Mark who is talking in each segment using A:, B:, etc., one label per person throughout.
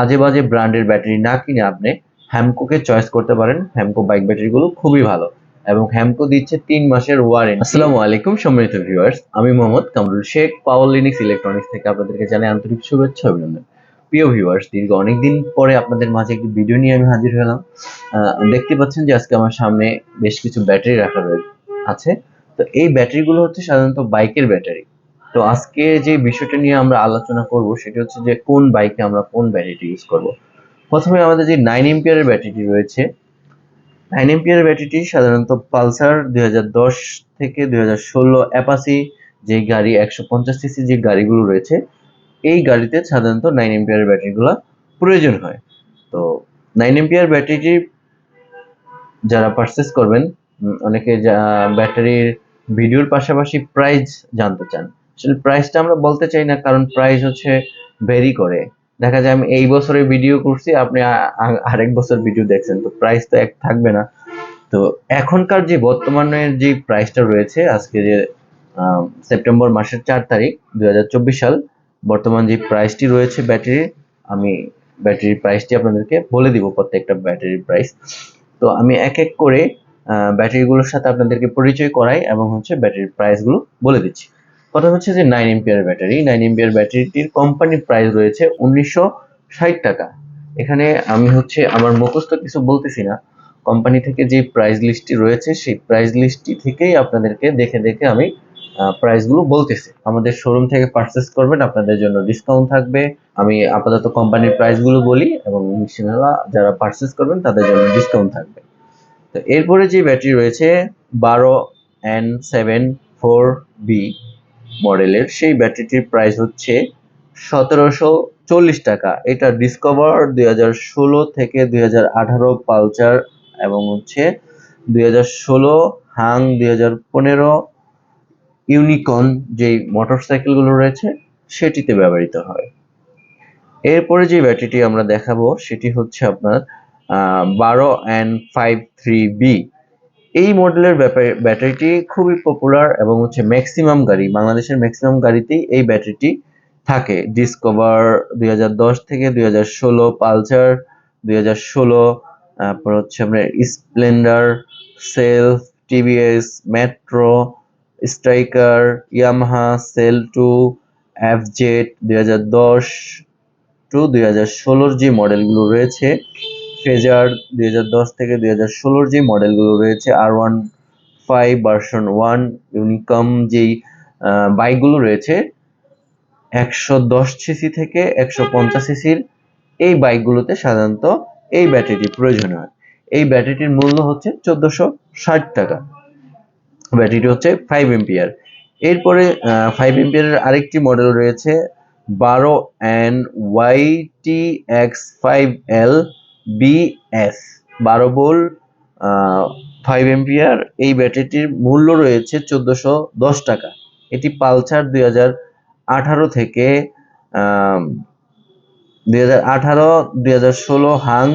A: আজে বাজে ব্র্যান্ডের ব্যাটারি না কিনে আপনি হ্যামকোকে চয়েস করতে পারেন। হ্যামকো বাইক ব্যাটারিগুলো খুবই ভালো এবং হ্যামকো দিচ্ছে তিন মাসের ওয়ারেন্টি আসসালামু আলাইকুম, সম্মানিত ভিউয়ার্স আমি Mohammad Kamrul Sheikh Power Linix Electronics থেকে আপনাদেরকে জানাই আন্তরিক শুভেচ্ছা অভিনন্দন। প্রিয় ভিউয়ার্স দীর্ঘ অনেকদিন পরে আপনাদের মাঝে একটি ভিডিও নিয়ে আমি হাজির হলাম। দেখতে পাচ্ছেন যে আজকে আমার সামনে বেশ কিছু ব্যাটারি রাখা রয়েছে আছে। তো এই ব্যাটারিগুলো হচ্ছে সাধারণত বাইকের ব্যাটারি। তো আজকে যে বিষয়টা নিয়ে আমরা আলোচনা করব সেটা হচ্ছে যে কোন বাইকে আমরা কোন ব্যাটারিটি ইউজ করব। প্রথমে আমাদের যে নাইন এম্পিয়ারের ব্যাটারিটি রয়েছে নাইন এম্পিয়ারের ব্যাটারিটি সাধারণত পালসার দুই হাজার দশ থেকে দুই হাজার ষোলো অ্যাপাসি যে গাড়ি, একশো পঞ্চাশ সিসি যে গাড়িগুলো রয়েছে, এই গাড়িতে সাধারণত নাইন এম্পিয়ারের ব্যাটারিগুলো প্রয়োজন হয়। তো নাইন এম্পিয়ার ব্যাটারিটি যারা পারচেস করবেন অনেকে যা ব্যাটারির ভিডিওর পাশাপাশি প্রাইস জানতে চান। আসলে প্রাইসটা আমরা বলতে চাই না, কারণ প্রাইস হচ্ছে ভেরি করে। দেখা যায় আমি এই বছরে ভিডিও করছি, আপনি আরেক বছর ভিডিও দেখছেন, তো প্রাইস তো এক থাকবে না। তো এখনকার যে বর্তমানের যে প্রাইসটা রয়েছে, আজকে যে সেপ্টেম্বর মাসের চার তারিখ, দুই হাজার চব্বিশ সাল, বর্তমান যে প্রাইসটি রয়েছে ব্যাটারির আমি ব্যাটারির প্রাইসটি আপনাদেরকে বলে দিব, প্রত্যেকটা ব্যাটারির প্রাইস তো আমি এক এক করে ব্যাটারিগুলোর সাথে আপনাদেরকে পরিচয় করাই এবং হচ্ছে ব্যাটারির প্রাইসগুলো বলে দিচ্ছি। কথা হচ্ছে যে nine ampere battery nine ampere ব্যাটারিটির company price রয়েছে উনিশশো ষাট টাকা। এখানে আমি হচ্ছে আমার মুখস্থ কিছু বলতেছি না। কোম্পানি থেকে যে প্রাইস লিস্টটি রয়েছে, সেই প্রাইস লিস্টটি থেকেই আপনাদেরকে দেখে দেখে আমি প্রাইসগুলো বলতেছি। আমাদের শোরুম থেকে পারচেস করবেন, আপনাদের জন্য ডিসকাউন্ট থাকবে। আমি আপাতত কোম্পানির প্রাইসগুলো বলি এবং ইনশাআল্লাহ যারা পারচেস করবেন, তাদের জন্য ডিসকাউন্ট থাকবে। তো এরপরে যে ব্যাটারি রয়েছে, বারো এন সেভেন ফোর বি মডেলের, সেই ব্যাটারিটির প্রাইস হচ্ছে সতেরোশো চল্লিশ টাকা। এটা ডিসকভার দুই হাজার ষোলো থেকে দুই হাজার আঠারো পালচার এবং হচ্ছে দুই হাজার ষোলো হাং দুই হাজার পনেরো ইউনিকন যেই মোটরসাইকেলগুলো রয়েছে, সেটিতে ব্যবহৃত হয়। এরপরে যে ব্যাটারিটি আমরা দেখাবো, সেটি হচ্ছে আপনার বারো অ্যান্ড ফাইভ থ্রি বি এই মডেলের ব্যাটারিটি খুবই পপুলার এবং হচ্ছে ম্যাক্সিমাম গাড়ি, বাংলাদেশের ম্যাক্সিমাম গাড়িতেই এই ব্যাটারিটি থাকে। ডিসকভার দুই হাজার দশ থেকে দুই পালচার দুই তারপর হচ্ছে আপনার Splendor self TVS Metro Striker Yamaha cell two FZ দুই হাজার দশ টু দুই যে মডেলগুলো রয়েছে ফেজার দুই থেকে দুই হাজার ষোলোর যে মডেলগুলো রয়েছে আর one five version one Unicorn যেই বাইকগুলো রয়েছে, একশো দশ সিসি থেকে একশো পঞ্চাশ সিসির এই বাইকগুলোতে সাধারণত এই ব্যাটারিটি প্রয়োজন হয়। এই ব্যাটারিটির মূল্য হচ্ছে চোদ্দোশো ষাট টাকা। ব্যাটারিটি হচ্ছে ফাইভ এম্পিয়ার এরপরে ফাইভ এম্পিয়ারের আরেকটি মডেল রয়েছে, বারো and Y T X five L BS বারো বোল ফাইভ এম্পিয়ার এই ব্যাটারিটির মূল্য রয়েছে চোদ্দোশো দশ টাকা। এটি পালসার দুই হাজার আঠারো থেকে দুই হাজার আঠারো, দুই হাজার ষোলো হাং,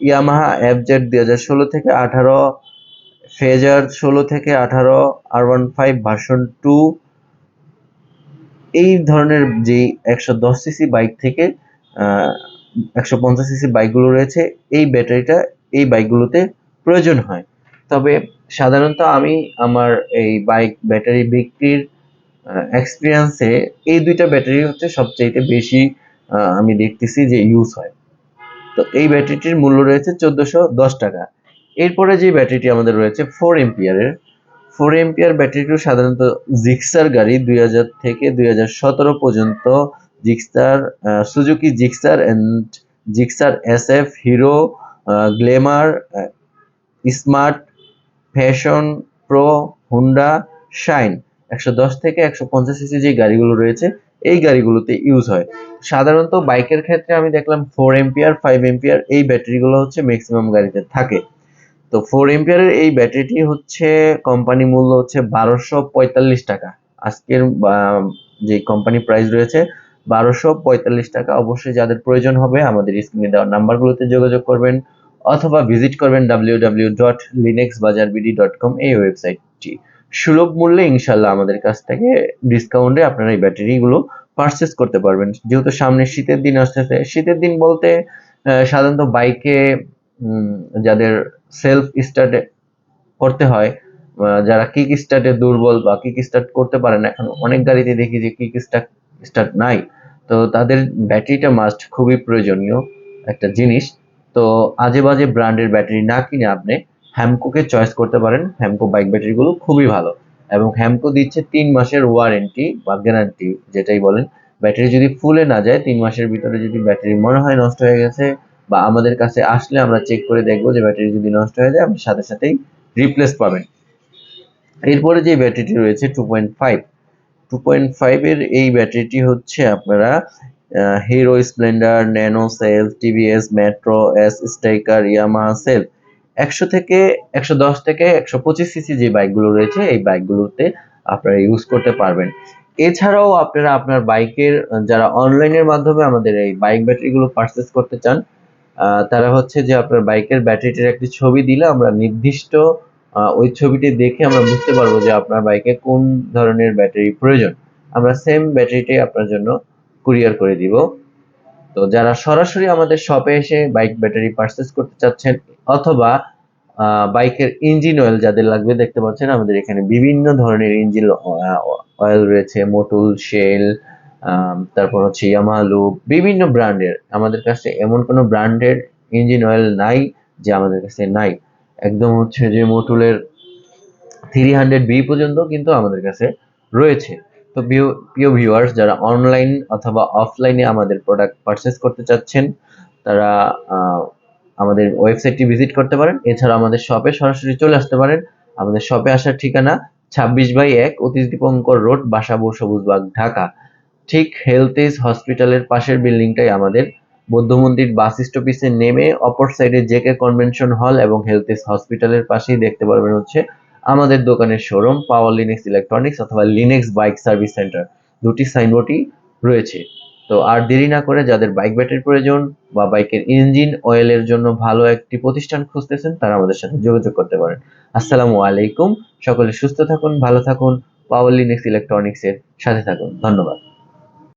A: ইয়ামাহা এফজেড দুই হাজার ষোলো থেকে আঠারো, ফেজার ষোলো থেকে আঠারো R one five version two এই ধরনের যে একশো দশ সিসি বাইক থেকে একশো পঞ্চাশ সিসি বাইকগুলো রয়েছে, এই ব্যাটারিটা এই বাইকগুলোতে প্রয়োজন হয়। তবে সাধারণত আমি আমার এই বাইক ব্যাটারি বিক্রির এক্সপিরিয়েন্সে এই দুইটা ব্যাটারি হচ্ছে সবচাইতে বেশি আমি দেখতেছি যে ইউজ হয়। তো এই ব্যাটারিটির মূল্য রয়েছে চোদ্দোশো দশ টাকা। এরপরে যে ব্যাটারিটি আমাদের রয়েছে ফোর এম্পিয়ারের ফোর এম্পিয়ার ব্যাটারিটিও সাধারণত জিক্সার গাড়ি দুই হাজার থেকে দুই হাজার সতেরো পর্যন্ত Gixxer Suzuki Gixxer and Gixxer S F Hero Glamour Smart Fashion Pro Honda Shine একশো দশ থেকে একশো পঞ্চাশ সিসি যে গাড়িগুলো রয়েছে, এই গাড়িগুলোতে ইউজ হয়। সাধারণত বাইকের ক্ষেত্রে আমি দেখলাম ফোর এম্পিয়ার ফাইভ এম্পিয়ার এই ব্যাটারিগুলো হচ্ছে ম্যাক্সিমাম গাড়িতে থাকে। তো ফোর এম্পিয়ারের এই ব্যাটারিটি হচ্ছে কোম্পানি মূল্য হচ্ছে বারোশো পঁয়তাল্লিশ টাকা। আজকের যে কোম্পানি প্রাইস রয়েছে বারোশো পঁয়তাল্লিশ টাকা। অবশ্যই যাদের প্রয়োজন হবে, আমাদের স্ক্রিনে দেওয়া নাম্বারগুলোতে যোগাযোগ করবেন অথবা ভিজিট করবেন ডাব্লিউ ডাব্লিউ ডট লিনেক্স বাজার বিডি ডট কম এই ওয়েবসাইটটি সুলভ মূল্যে ইনশাল্লাহ আমাদের কাছ থেকে ডিসকাউন্টে আপনারা এই ব্যাটারিগুলো পারচেস করতে পারবেন। যেহেতু সামনে শীতের দিন আসতেছে, শীতের দিন বলতে সাধারণত বাইকে যাদের সেলফ স্টার্ট করতে হয় যারা কিক স্টার্টে দুর্বল বা কিক স্টার্ট করতে পারে না, এখন অনেক গাড়িতে দেখি যে কিক স্টার্ট স্টার্ট নাই, তো তাদের ব্যাটারিটা মাস্ট খুবই প্রয়োজনীয় একটা জিনিস। তো আজে বাজে ব্র্যান্ডের ব্যাটারি না কিনে আপনি হ্যামকোকে চয়েস করতে পারেন। হ্যামকো বাইক ব্যাটারিগুলো খুবই ভালো এবং হ্যামকো দিচ্ছে তিন মাসের ওয়ারেন্টি বা গ্যারান্টি যেটাই বলেন। ব্যাটারি যদি ফুলে না যায়, তিন মাসের ভিতরে যদি ব্যাটারি মনে হয় নষ্ট হয়ে গেছে বা আমাদের কাছে আসলে আমরা চেক করে দেখব যে ব্যাটারি যদি নষ্ট হয়ে যায়, আপনি সাথে সাথেই রিপ্লেস পাবেন। এরপরে যে ব্যাটারিটি রয়েছে two point five two point ফাইভের এই ব্যাটারিটি হচ্ছে আপনারা Hero Splendor nano cell TVS Metro S Striker Yamaha cell একশো থেকে, একশো দশ থেকে একশো পঁচিশ সিসি যে বাইকগুলো রয়েছে, এই বাইকগুলোতে আপনারা ইউজ করতে পারবেন। এছাড়াও আপনারা আপনার বাইকের যারা অনলাইনের মাধ্যমে আমাদের এই বাইক ব্যাটারিগুলো পারচেস করতে চান তারা হচ্ছে যে আপনার বাইকের ব্যাটারিটির একটি ছবি দিলে আমরা নির্দিষ্ট ওই ছবিটি দেখে আমরা বুঝতে পারব যে আপনার বাইকে কোন ধরনের ব্যাটারি প্রয়োজন। আমরা সেম ব্যাটারিটাই আপনার জন্য কুরিয়ার করে দিব। তো যারা সরাসরি আমাদের শপে এসে বাইক ব্যাটারি পারচেস করতে চাচ্ছেন অথবা বাইকের ইঞ্জিন অয়েল যাদের লাগবে দেখতে পাচ্ছেন, আমাদের এখানে বিভিন্ন ধরনের ইঞ্জিন অয়েল রয়েছে মোটুল শেল তারপর হচ্ছে ইয়ামাহা লুপ বিভিন্ন ব্র্যান্ডের আমাদের কাছে এমন কোনো ব্র্যান্ডের ইঞ্জিন অয়েল নাই যে আমাদের কাছে নাই। একদম হচ্ছে যে মোটুলের থ্রি হান্ড্রেড বি পর্যন্ত কিন্তু আমাদের কাছে রয়েছে। তো প্রিয় ভিউয়ার্স যারা অনলাইন অথবা অফলাইনে আমাদের প্রোডাক্ট পারচেস করতে চাচ্ছেন, তারা আমাদের ওয়েবসাইটটি ভিজিট করতে পারেন। এছাড়া আমাদের শপে সরাসরি চলে আসতে পারেন। আমাদের শপে আসার ঠিকানা ছাব্বিশ বাই এক অতীশ দীপঙ্কর রোড, বাসাবো সবুজবাগ ঢাকা। ঠিক হেলথেজ হসপিটালের পাশের বিল্ডিংটাই আমাদের বৌদ্ধ মন্দির বাস স্টপিসে নেমে অপর সাইডে জেকে কনভেনশন হল এবং হেলথেজ হসপিটালের পাশেই দেখতে পারবেন হচ্ছে আমাদের দোকানের শোরুম, পাওয়ার লিনেক্স ইলেকট্রনিক্স অথবা লিনেক্স বাইক সার্ভিস সেন্টার। দুটি সাইনবোর্ডই রয়েছে। তো আর দেরি না করে যাদের বাইক ব্যাটারি প্রয়োজন বা বাইকের ইঞ্জিন অয়েলের জন্য ভালো একটি প্রতিষ্ঠান খুঁজতেছেন, তারা আমাদের সাথে যোগাযোগ করতে পারেন। আসসালামু আলাইকুম। সকলে সুস্থ থাকুন, ভালো থাকুন, পাওয়ার লিনেক্স ইলেকট্রনিক্সের সাথে থাকুন। ধন্যবাদ।